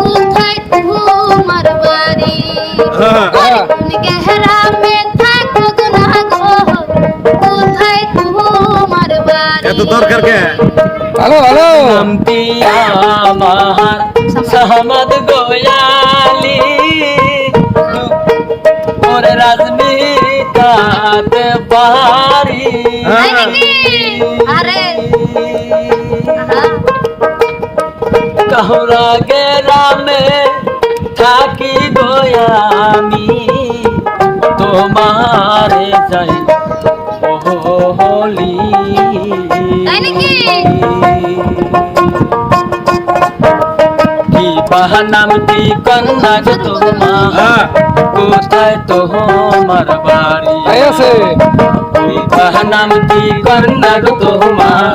কোথায় তোমার বাড়ি হ্যাঁ। কোন গেহরামে থাকুক না গো কোথায় তোমার বাড়ি এত দরকার কে? ভালো ভালো। নামটি আমার সহমদ গোয়ালি। ওর রাজমিতাতে পারি। তাই আরে। কাহুরা গেরামে থাকি গোয়ামি তোমারে যাই হোলি নাকি? কি কন্যা গো তোমার? হ্যাঁ। কোথায় তোমার বাড়ি? আছে। কি কন্যা গো তোমার?